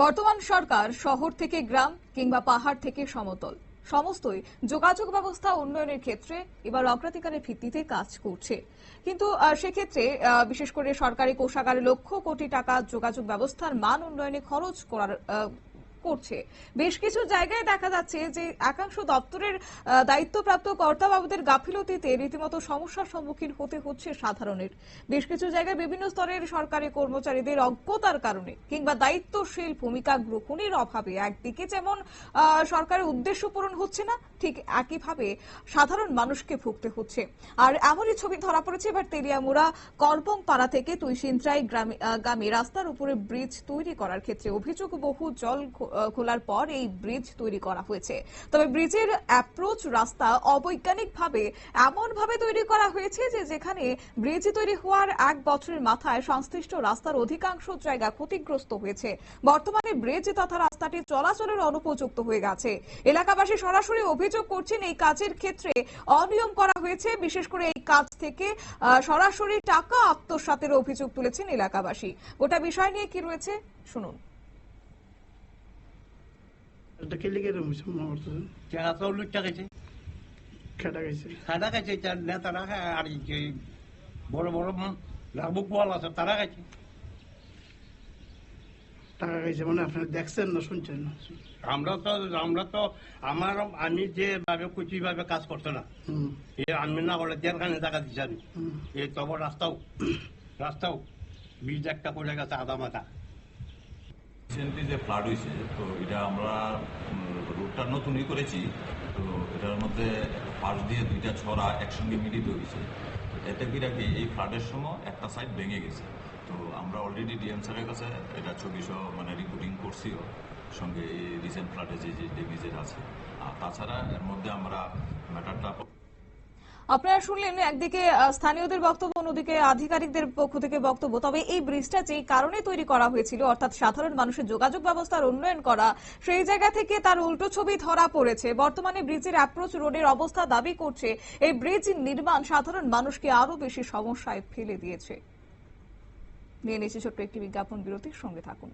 বর্তমান সরকার শহর থেকে গ্রাম কিংবা পাহাড় থেকে সমতল। সমস্তই যোগাযোগ ব্যবস্থা উন্নয়নের ক্ষেত্রে এবার অগ্রাধিকারের ভিত্তিতে কাজ করছে। কিন্তু সেক্ষেত্রে বিশেষ করে সরকারি কোষাগারে লক্ষ কোটি টাকা যোগাযোগ ব্যবস্থার মান উন্নয়নে খরচ করার করছে। বেশ কিছু জায়গায় দেখা যাচ্ছে যে একাংশ দপ্তরের দায়িত্বপ্রাপ্ত কর্তাবাবুদের গাফিলতিতে রীতিমতো সমস্যার সম্মুখীন হতে হচ্ছে সাধারণের। বেশ কিছু জায়গায় বিভিন্ন স্তরের সরকারি কর্মচারীদের অজ্ঞতার কারণে কিংবা দায়িত্বশীল ভূমিকা গ্রহণের অভাবে একদিকে যেমন সরকারের উদ্দেশ্য পূরণ হচ্ছে না, ঠিক একইভাবে সাধারণ মানুষকে ভুগতে হচ্ছে। আর এমনই ছবি ধরা পড়েছে এবার তেলিয়ামুড়া কলপং পাড়া থেকে তুইসিন্ত্রাই গ্রামে রাস্তার উপরে ব্রিজ তৈরি করার ক্ষেত্রে অভিযোগ, বহু জল খোলার পর এই ব্রিজ তৈরি করা হয়েছে। তবে ব্রিজের অ্যাপ্রোচ রাস্তা অবৈজ্ঞানিকভাবে এমন ভাবে তৈরি করা হয়েছে যে যেখানে ব্রিজ তৈরি হওয়ার এক বছরের মাথায় সংশ্লিষ্ট রাস্তার অধিকাংশ জায়গা ক্ষতিগ্রস্ত হয়েছে। বর্তমানে ব্রিজ তথা রাস্তাটি চলাচলের অনুপযুক্ত হয়ে গেছে। এলাকাবাসী সরাসরি অভিযোগ করছেন এই কাজের ক্ষেত্রে অনিয়ম করা হয়েছে। বিশেষ করে এই কাজ থেকে সরাসরি টাকা আত্মসাতের অভিযোগ তুলেছেন এলাকাবাসী। গোটা বিষয় নিয়ে কি রয়েছে? শুনুন। এটা মনে করতেছেন টাকা গেছে খেটা গেছে খাদা গেছে তার নেতারা আর যে বড় বড় লাভুক বল আছে তারা গেছে টাকা গেছে মানে আপনি দেখছেন না শুনছেন না? আমরা তো আমরা তো আমার আমি যেভাবে কুচি ভাবে কাজ করতো না এ আমি না বলে দেড়খানে টাকা দিচ্ছি আমি। এই তব রাস্তাও রাস্তাও বীজ একটা পড়ে গেছে আদা মাথা। রিসেন্টলি যে ফ্লাড হয়েছে, তো এটা আমরা রুটটা নতুনই করেছি, তো এটার মধ্যে পাশ দিয়ে দুইটা ছড়া একসঙ্গে মিলিত হয়েছে। এতে কি রাখি এই ফ্লাডের সময় একটা সাইড ভেঙে গেছে। তো আমরা অলরেডি ডিএম স্যারের কাছে এটা ছবি সহ মানে রিপোর্টিং করছিও, সঙ্গে এই রিসেন্ট ফ্লাডে যে যে ডেমেজের আছে। আর তাছাড়া এর মধ্যে আমরা ম্যাটারটা আপনারা শুনলেন একদিকে স্থানীয়দের বক্তব্য, অন্যদিকে আধিকারিকদের পক্ষ থেকে বক্তব্য। তবে এই ব্রিজটা যেই কারণে তৈরি করা হয়েছিল, অর্থাৎ সাধারণ মানুষের যোগাযোগ ব্যবস্থার উন্নয়ন করা, সেই জায়গা থেকে তার উল্টো ছবি ধরা পড়েছে। বর্তমানে ব্রিজের অ্যাপ্রোচ রোডের অবস্থা দাবি করছে। এই ব্রিজ নির্মাণ সাধারণ মানুষকে আরও বেশি সমস্যায় ফেলে দিয়েছে। নিয়ে নিচ্ছে ছোট্ট একটি বিজ্ঞাপন বিরতির সঙ্গে থাকুন।